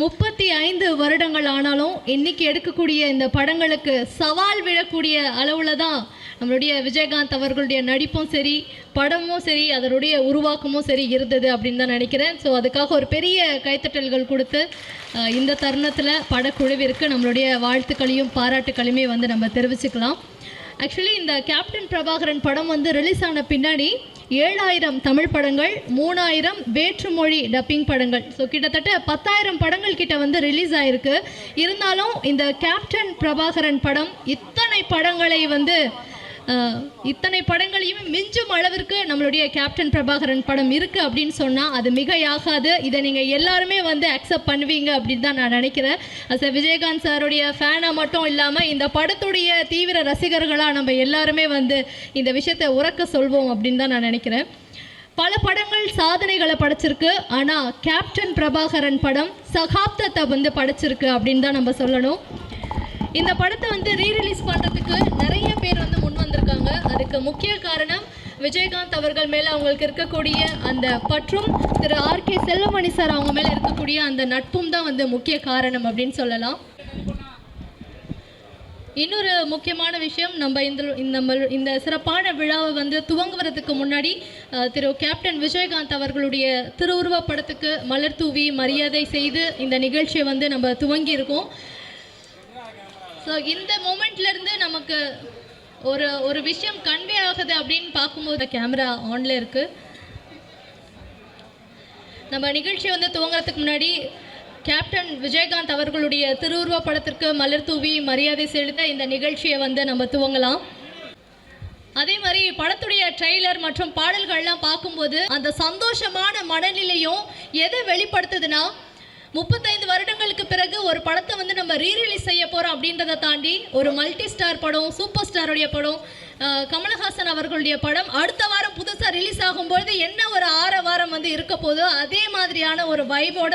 முப்பத்தி ஐந்து வருடங்கள் ஆனாலும் இன்னைக்கு எடுக்கக்கூடிய இந்த படங்களுக்கு சவால் விழக்கூடிய அளவில் தான் நம்மளுடைய விஜயகாந்த் அவர்களுடைய நடிப்பும் சரி படமும் சரி அதனுடைய உருவாக்கமும் சரி இருந்தது அப்படின்னு தான் நினைக்கிறேன். ஸோ அதுக்காக ஒரு பெரிய கைத்தட்டல்கள் கொடுத்து இந்த தருணத்தில் படக்குழுவிற்கு நம்மளுடைய வாழ்த்துக்களையும் பாராட்டுக்களையுமே வந்து நம்ம தெரிவிச்சுக்கலாம். ஆக்சுவலி இந்த கேப்டன் பிரபாகரன் படம் வந்து ரிலீஸ் ஆன பின்னாடி ஏழாயிரம் தமிழ் படங்கள் மூணாயிரம் வேற்றுமொழி டப்பிங் படங்கள். ஸோ கிட்டத்தட்ட பத்தாயிரம் படங்கள் கிட்ட வந்து ரிலீஸ் ஆயிருக்கு. இருந்தாலும் இந்த கேப்டன் பிரபாகரன் படம் இத்தனை படங்களை வந்து இத்தனை படங்களையும் மிஞ்சும் அளவிற்கு நம்மளுடைய கேப்டன் பிரபாகரன் படம் இருக்கு அப்படின்னு சொன்னால் அது மிகையாகாது. இதை நீங்கள் எல்லாருமே வந்து அக்செப்ட் பண்ணுவீங்க அப்படின்னு தான் நான் நினைக்கிறேன். அஸ் விஜயகாந்த் சாருடைய ஃபேனாக மட்டும் இல்லாமல் இந்த படத்துடைய தீவிர ரசிகர்களாக நம்ம எல்லாருமே வந்து இந்த விஷயத்தை உறக்க சொல்வோம் அப்படின்னு தான் நான் நினைக்கிறேன். பல படங்கள் சாதனைகளை படைச்சிருக்கு. ஆனால் கேப்டன் பிரபாகரன் படம் சகாப்தத்தை வந்து படைச்சிருக்கு அப்படின்னு தான் நம்ம சொல்லணும். இந்த படத்தை வந்து ரீரிலீஸ் பண்ணுறதுக்கு நிறைய பேர் வந்து இருக்காங்க. அதுக்கு முக்கிய காரணம் விஜயகாந்த் அவர்கள் மேலே அவங்களுக்கு இருக்கக்கூடிய அந்த பற்றும் திரு ஆர் கே செல்வமணி சார் அவங்க மேலே இருக்கக்கூடிய அந்த நட்பும் தான் வந்து முக்கிய காரணம் அப்படின்னு சொல்லலாம். இன்னொரு முக்கியமான விஷயம் நம்ம இந்த இந்த நம்ம இந்த சிறப்பான விழாவை வந்து துவங்குவதற்கு முன்னாடி திரு கேப்டன் விஜயகாந்த் அவர்களுடைய திருவுருவப் படத்துக்கு மலர் தூவி மரியாதை செய்து இந்த நிகழ்ச்சியை வந்து நம்ம துவங்கி இருக்கோம் ஸோ இந்த மூமெண்ட்ல இருந்து நமக்கு ஒரு ஒரு விஷயம் கன்வே ஆகுது அப்படின்னு பார்க்கும்போது கேமரா ஆனில் இருக்குது நம்ம நிகழ்ச்சி வந்து துவங்குறதுக்கு முன்னாடி கேப்டன் விஜயகாந்த் அவர்களுடைய திருவுருவ படத்திற்கு மலர் தூவி மரியாதை செலுத்த இந்த நிகழ்ச்சியை வந்து நம்ம துவங்கலாம். அதே மாதிரி படத்துடைய ட்ரெய்லர் மற்றும் பாடல்கள்லாம் பார்க்கும்போது அந்த சந்தோஷமான மனநிலையும் எதை வெளிப்படுத்துதுன்னா முப்பத்தைந்து வருடங்களுக்கு பிறகு ஒரு படத்தை வந்து நம்ம ரீரிலீஸ் செய்ய போகிறோம் அப்படின்றத தாண்டி ஒரு மல்டி ஸ்டார் படம் சூப்பர் ஸ்டாருடைய படம் கமலஹாசன் அவர்களுடைய படம் அடுத்த வாரம் புதுசாக ரிலீஸ் ஆகும்பொழுது என்ன ஒரு ஆற வாரம் வந்து இருக்க போதோ அதே மாதிரியான ஒரு வைபோட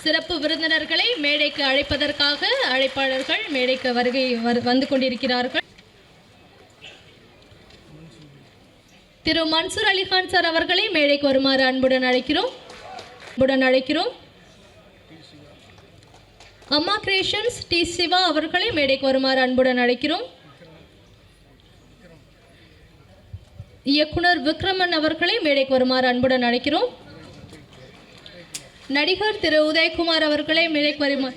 சிறப்பு விருந்தினர்களை மேடைக்கு அழைப்பதற்காக அழைப்பாளர்கள் மேடைக்கு வருகை வரு- வந்து கொண்டிருக்கிறார்கள். திரு மன்சூர் அலிகான் சார் அவர்களை மேடைக்கு வருமாறு அன்புடன் அழைக்கிறோம். அன்புடன் அழைக்கிறோம். அம்மா கிரியேஷன்ஸ் டி சிவா அவர்களை மேடைக்கு வருமாறு அன்புடன் அழைக்கிறோம். இயக்குனர் விக்ரமன் அவர்களை மேடைக்கு வருமாறு அன்புடன் அழைக்கிறோம். நடிகர் திரு உதயகுமார் அவர்களை மேடைக்கு வருமாறு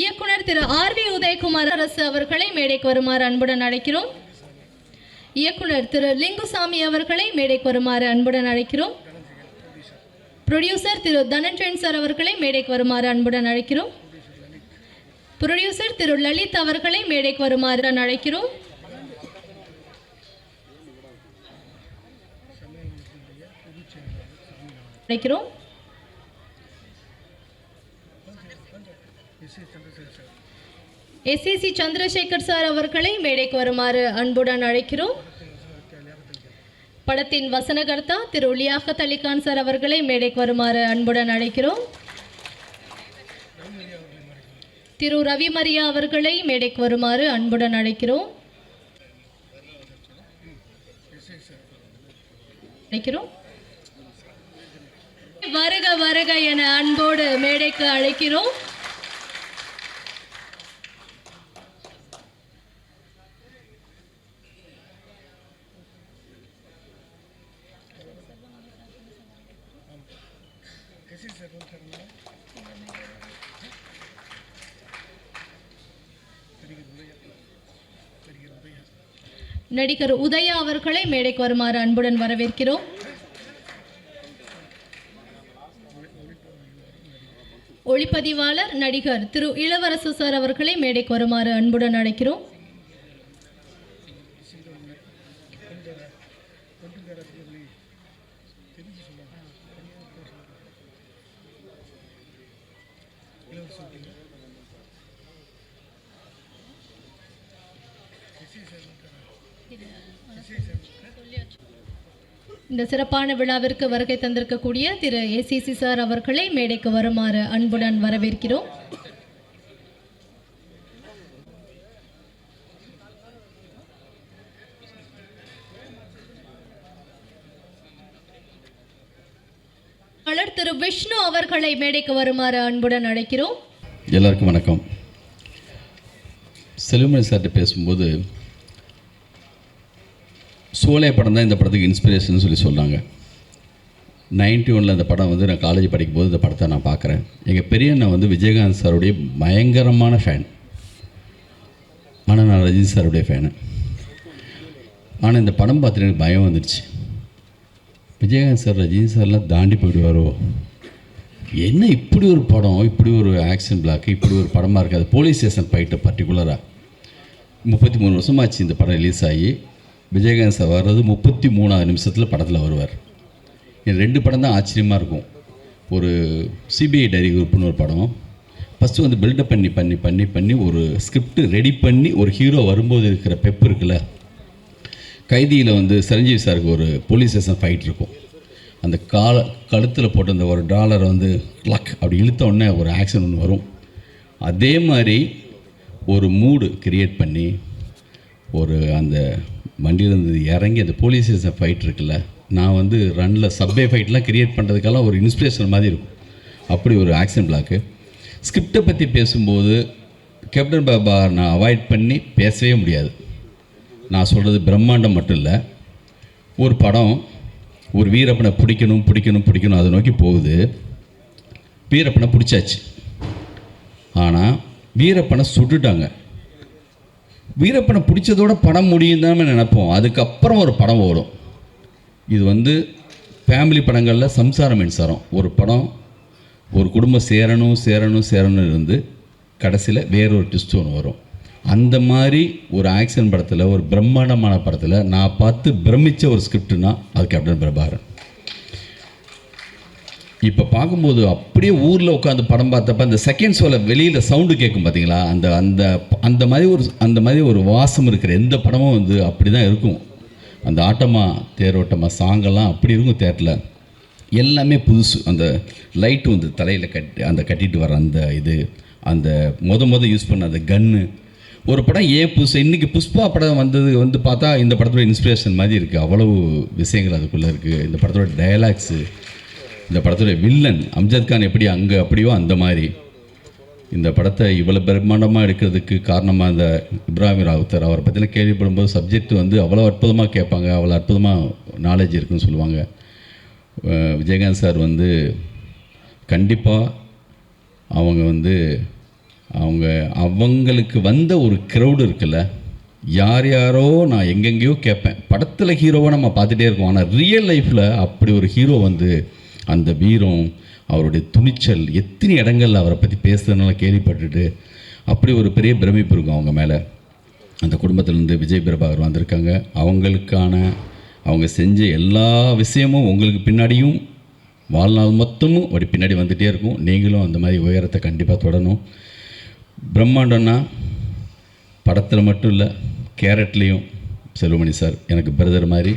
இயக்குனர் திரு ஆர் வி உதயகுமார் அரசு அவர்களை மேடைக்கு வருமாறு அன்புடன் அழைக்கிறோம். இயக்குனர் திரு லிங்குசாமி அவர்களை மேடைக்கு வருமாறு அன்புடன் அழைக்கிறோம். ப்ரொடியூசர் திரு தனஞ்சயன் சார் அவர்களை மேடைக்கு வருமாறு அன்புடன் அழைக்கிறோம். புரொடியூசர் திரு லலித் அவர்களை மேடைக்கு வருமாறு அழைக்கிறோம். அழைக்கிறோம். எஸ்இசி சந்திரசேகர் சார் அவர்களை மேடைக்கு வருமாறு அன்புடன் அழைக்கிறோம். படத்தின் வசனகர்த்தா திரு உலியாகத் அலிகான் சார் அவர்களை மேடைக்கு வருமாறு அன்புடன் அழைக்கிறோம். திரு ரவி மரியா அவர்களை மேடைக்கு வருமாறு அன்புடன் அழைக்கிறோம். அழைக்கிறோம். வருக வருக என அன்போடு மேடைக்கு அழைக்கிறோம். நடிகர் உதயா அவர்களை மேடைக்கு வருமாறு அன்புடன் வரவேற்கிறோம். ஒளிப்பதிவாளர் நடிகர் திரு இளவரசு சார் அவர்களை மேடைக்கு வருமாறு அன்புடன் அழைக்கிறோம். இந்த சிறப்பான விழாவிற்கு வருகை தந்திருக்கக்கூடிய திரு ஏசிசி சார் அவர்களை மேடைக்கு வருமாறு அன்புடன் வரவேற்கிறோம். திரு விஷ்ணு அவர்களை மேடைக்கு வருமாறு அன்புடன் அழைக்கிறோம். எல்லாருக்கும் வணக்கம். செல்வமணி சார்கிட்ட பேசும்போது சோலை படம் தான் இந்த படத்துக்கு இன்ஸ்பிரேஷன் சொல்லி சொல்கிறாங்க நைன்டி ஒனில் இந்த படம் வந்து நான் காலேஜ் படிக்கும்போது இந்த படத்தை நான் பார்க்குறேன். எங்கள் பெரிய அண்ணன் வந்து விஜயகாந்த் சாருடைய பயங்கரமான ஃபேன் ஆனால் நான் ரஜினி சாருடைய ஃபேனு ஆனால் இந்த படம் பார்த்துட்டு எனக்கு பயம் வந்துடுச்சு விஜயகாந்த் சார் ரஜினி சார்லாம் தாண்டி போயிடுவாரோ? என்ன இப்படி ஒரு படம்? இப்படி ஒரு ஆக்ஷன் பிளாக் இப்படி ஒரு படமாக இருக்காது போலீஸ் ஸ்டேஷன் போயிட்டு பர்டிகுலராக முப்பத்தி மூணு வருஷமாச்சு இந்த படம் ரிலீஸ் ஆகி. விஜயகாந்த் சார் வர்றது முப்பத்தி மூணாவது நிமிஷத்தில் படத்தில் வருவார். இது ரெண்டு படம் தான் ஆச்சரியமாக இருக்கும். ஒரு சிபிஐ டைரி குரூப்னு ஒரு படம். ஃபஸ்ட்டு வந்து பில்டப் பண்ணி பண்ணி பண்ணி பண்ணி ஒரு ஸ்கிரிப்ட் ரெடி பண்ணி ஒரு ஹீரோ வரும்போது இருக்கிற பெப் இருக்குல்ல? கைதியில் வந்து சரஞ்சீவி சாருக்கு ஒரு போலீஸ் ஸ்டேஷன் ஃபைட் இருக்கும். அந்த கால கழுத்தில் போட்டு அந்த ஒரு டாலரை வந்து லக் அப்படி இழுத்த உடனே ஒரு ஆக்ஷன் ஒன்று வரும். அதே மாதிரி ஒரு மூடு கிரியேட் பண்ணி ஒரு அந்த வண்டியிலேருந்து இறங்கி அந்த போலீஸ் ஸ்டேஷன் ஃபைட் இருக்குல்ல நான் வந்து ரன்னில் சப்வே ஃபைட்லாம் கிரியேட் பண்ணுறதுக்கெல்லாம் ஒரு இன்ஸ்பிரேஷன் மாதிரி இருக்கும். அப்படி ஒரு ஆக்ஷன் பிளாக்கு ஸ்கிரிப்டை பற்றி பேசும்போது கேப்டன் பாபா நான் அவாய்ட் பண்ணி பேசவே முடியாது. நான் சொல்கிறது பிரம்மாண்டம் மட்டும் இல்லை. ஒரு படம் ஒரு வீரப்பனை பிடிக்கணும் பிடிக்கணும் பிடிக்கணும் அதை நோக்கி போகுது. வீரப்பனை பிடிச்சாச்சு. ஆனால் வீரப்பனை சுட்டுட்டாங்க. வீரப்பனை பிடிச்சதோட படம் முடியும் தான் நினைப்போம். அதுக்கப்புறம் ஒரு படம் ஓடும். இது வந்து ஃபேமிலி படங்களில் சம்சார மின்சாரம். ஒரு படம் ஒரு குடும்பம் சேரணும் சேரணும் சேரணும் இருந்து கடைசியில் வேறொரு ட்விஸ்ட் ஒன்று வரும். அந்த மாதிரி ஒரு ஆக்ஷன் படத்தில் ஒரு பிரம்மாண்டமான படத்தில் நான் பார்த்து பிரமித்த ஒரு ஸ்கிரிப்டுனா அது கேப்டன் பிரபாகரன். இப்போ பார்க்கும்போது அப்படியே ஊரில் உட்காந்து படம் பார்த்தப்ப அந்த செகண்ட் ஷோவில் வெளியில் சவுண்டு கேட்கும் பார்த்தீங்களா அந்த அந்த அந்த மாதிரி ஒரு அந்த மாதிரி ஒரு வாசம் இருக்கிற எந்த படமும் வந்து அப்படி தான் இருக்கும். அந்த ஆட்டமாக தேரோட்டமாக சாங்கெல்லாம் அப்படி இருக்கும் தேட்டரில் எல்லாமே புதுசு. அந்த லைட்டு வந்து தலையில் கட்டி அந்த கட்டிட்டு வர அந்த இது அந்த முத மொதல் யூஸ் பண்ண அந்த கன்னு ஒரு படம் ஏன் புதுசு? இன்றைக்கி புஷ்பா படம் வந்தது வந்து பார்த்தா இந்த படத்தோட இன்ஸ்பிரேஷன் மாதிரி இருக்குது அவ்வளவு விஷயங்கள் அதுக்குள்ளே இருக்குது இந்த படத்தோட டயலாக்ஸு இந்த படத்துடைய வில்லன் அம்ஜத் கான் எப்படி அங்கே அப்படியோ அந்த மாதிரி. இந்த படத்தை இவ்வளோ பிரம்மாண்டமாக எடுக்கிறதுக்கு காரணமாக இந்த இப்ராஹிம் ராவுத்தர் அவரை பற்றின கேள்விப்படும்போது சப்ஜெக்ட் வந்து அவ்வளோ அற்புதமாக கேட்பாங்க அவ்வளோ அற்புதமாக நாலேஜ் இருக்குன்னு சொல்லுவாங்க. விஜயகாந்த் சார் வந்து கண்டிப்பாக அவங்க வந்து அவங்க அவங்களுக்கு வந்த ஒரு க்ரௌடு இருக்குல்ல யார் யாரோ நான் எங்கெங்கேயோ கேட்பேன். படத்தில் ஹீரோவை நம்ம பார்த்துட்டே இருக்கோம். ஆனால் ரியல் லைஃப்பில் அப்படி ஒரு ஹீரோ வந்து அந்த வீரம் அவருடைய துணிச்சல் எத்தனை இடங்கள்ல அவரை பற்றி பேசுறதுனால கேள்விப்பட்டுட்டு அப்படி ஒரு பெரிய பிரமிப்பு இருக்கும் அவங்க மேலே. அந்த குடும்பத்திலேருந்து விஜய் பிரபாகர் வந்திருக்காங்க. அவங்களுக்கான அவங்க செஞ்ச எல்லா விஷயமும் உங்களுக்கு பின்னாடியும் வாழ்நாள் மொத்தமும் அப்படி பின்னாடி வந்துகிட்டே இருக்கும். நீங்களும் அந்த மாதிரி உயரத்தை கண்டிப்பாக தொடணும். பிரம்மாண்டம்னா படத்தில் மட்டும் இல்லை கேரட்லேயும் செல்வமணி சார் எனக்கு பிரதர் மாதிரி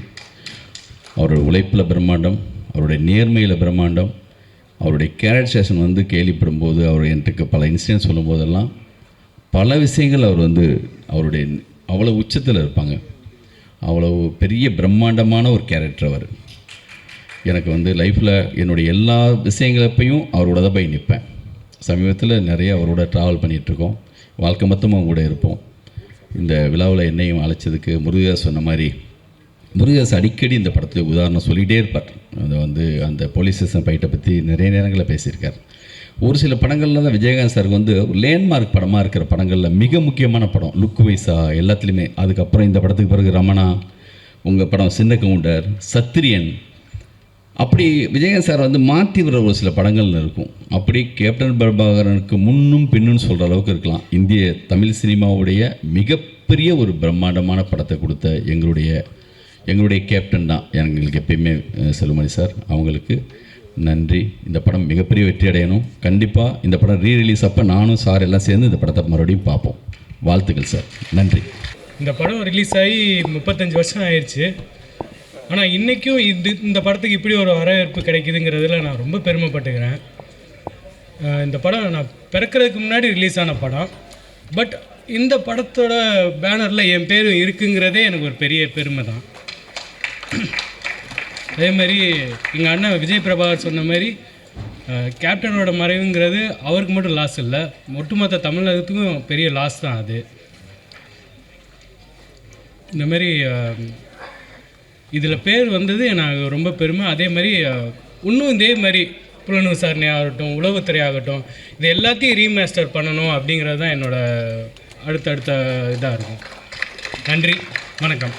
அவரோட உழைப்பில் பிரம்மாண்டம். அவருடைய நேர்மையில் பிரம்மாண்டம் அவருடைய கேரக்டேஷன் வந்து வந்து கேள்விப்படும்போது அவர் எனக்கு பல இன்சிடென்ட் சொல்லும்போதெல்லாம் பல விஷயங்கள் அவர் வந்து அவருடைய அவ்வளோ உச்சத்தில் இருப்பாங்க. அவ்வளோ பெரிய பிரம்மாண்டமான ஒரு கேரக்டர் அவர். எனக்கு வந்து லைஃப்பில் என்னுடைய எல்லா விஷயங்களப்பையும் அவரோட தான் போய் நிற்பேன் சமீபத்தில் நிறைய அவரோட ட்ராவல் பண்ணிகிட்ருக்கோம் வாழ்க்கை மொத்தமும் அவங்க கூட இருப்போம். இந்த விழாவில் என்னையும் அழைச்சதுக்கு முருகதாஸ் சொன்ன மாதிரி முருகதாஸ் அடிக்கடி இந்த படத்துக்கு உதாரணம் சொல்லிகிட்டே இருப்பார். அது வந்து அந்த போலீஸ் ஸ்டேஷன் ஃபைட்டை பற்றி நிறைய நேரங்களில் பேசியிருக்கார். ஒரு சில படங்களில் தான் விஜயகாந்த் சாருக்கு வந்து லேண்ட்மார்க் படமாக இருக்கிற படங்களில் மிக முக்கியமான படம் லுக் வைஸா எல்லாத்துலேயுமே. அதுக்கப்புறம் இந்த படத்துக்கு பிறகு ரமணா உங்கள் படம் சின்ன கவுண்டர் சத்திரியன். அப்படி விஜயகாந்த் சார் வந்து மாற்றி விடுற ஒரு சில படங்கள் இருக்கும். அப்படி கேப்டன் பிரபாகரனுக்கு முன்னும் பின்னும் சொல்கிற அளவுக்கு இருக்கலாம். இந்திய தமிழ் சினிமாவுடைய மிகப்பெரிய ஒரு பிரம்மாண்டமான படத்தை கொடுத்த எங்களுடைய எங்களுடைய கேப்டன் தான். எங்களுக்கு எப்பயுமே செல்லுமணி செல்வமணி சார் அவங்களுக்கு நன்றி. இந்த படம் மிகப்பெரிய வெற்றி அடையணும். கண்டிப்பாக இந்த படம் ரீ ரிலீஸ் அப்போ நானும் சார் எல்லாம் சேர்ந்து இந்த படத்தை மறுபடியும் பார்ப்போம். வாழ்த்துக்கள் சார். நன்றி. இந்த படம் ரிலீஸ் ஆகி முப்பத்தஞ்சு வருஷம் ஆயிடுச்சு ஆனால் இன்றைக்கும் இது இந்த படத்துக்கு இப்படி ஒரு வரவேற்பு கிடைக்குதுங்கிறதுல நான் ரொம்ப பெருமைப்பட்டுக்கிறேன். இந்த படம் நான் பிறக்கிறதுக்கு முன்னாடி ரிலீஸ் ஆன படம். பட் இந்த படத்தோட பேனரில் என் பேர் இருக்குங்கிறதே எனக்கு ஒரு பெரிய பெருமை தான். அதே மாதிரி எங்கள் அண்ணன் விஜய் பிரபாகர் சொன்ன மாதிரி கேப்டனோட மறைவுங்கிறது அவருக்கு மட்டும் லாஸ் இல்லை. ஒட்டுமொத்த தமிழகத்துக்கும் பெரிய லாஸ் தான் அது. இந்த மாதிரி இதில் பேர் வந்தது எனக்கு ரொம்ப பெருமை. அதே மாதிரி இன்னும் இதே மாதிரி புலன் விசாரணை ஆகட்டும் உளவுத்துறை ஆகட்டும் இது எல்லாத்தையும் ரீமேஸ்டர் பண்ணணும் அப்படிங்கிறது தான் என்னோடய அடுத்தடுத்த இதாக இருக்கும். நன்றி வணக்கம்.